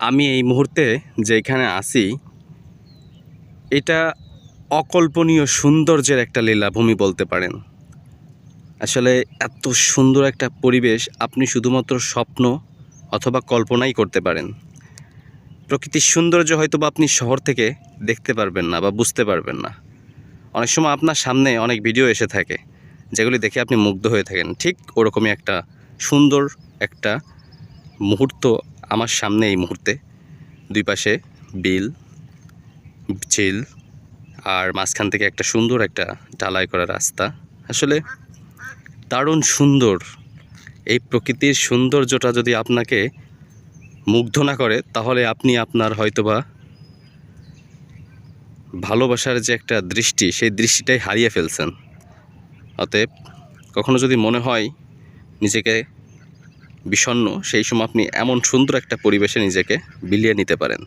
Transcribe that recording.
আমি এই মুহূর্তে যেখানে আছি, এটা অকল্পনীয় সৌন্দর্যের একটা লীলাভূমি বলতে পারেন। আসলে এত সুন্দর একটা পরিবেশ আপনি শুধুমাত্র স্বপ্ন অথবা কল্পনাই করতে পারেন। প্রকৃতির সৌন্দর্য হয়তো বা আপনি শহর থেকে দেখতে পারবেন না বা বুঝতে পারবেন না। অনেক সময় আপনার সামনে অনেক ভিডিও এসে থাকে, যেগুলি দেখে আপনি মুগ্ধ হয়ে থাকেন। ঠিক ওরকমই একটা সুন্দর একটা মুহূর্ত আমার সামনে এই মুহূর্তে দুই পাশে বিল চিল আর মাঝখান থেকে একটা সুন্দর একটা ঢালাই করা রাস্তা। আসলে দারুণ সুন্দর। এই প্রকৃতির সৌন্দর্যটা যদি আপনাকে মুগ্ধ না করে, তাহলে আপনি আপনার হয়তোবা ভালোবাসার যে একটা দৃষ্টি, সেই দৃষ্টিটাই হারিয়ে ফেলছেন। অতএব কখনো যদি মনে হয় নিজেকে বিষণ্ণ সেই সময় আপনি এমন সুন্দর একটা পরিবেশে নিজেকে বিলিয়ে নিতে পারেন।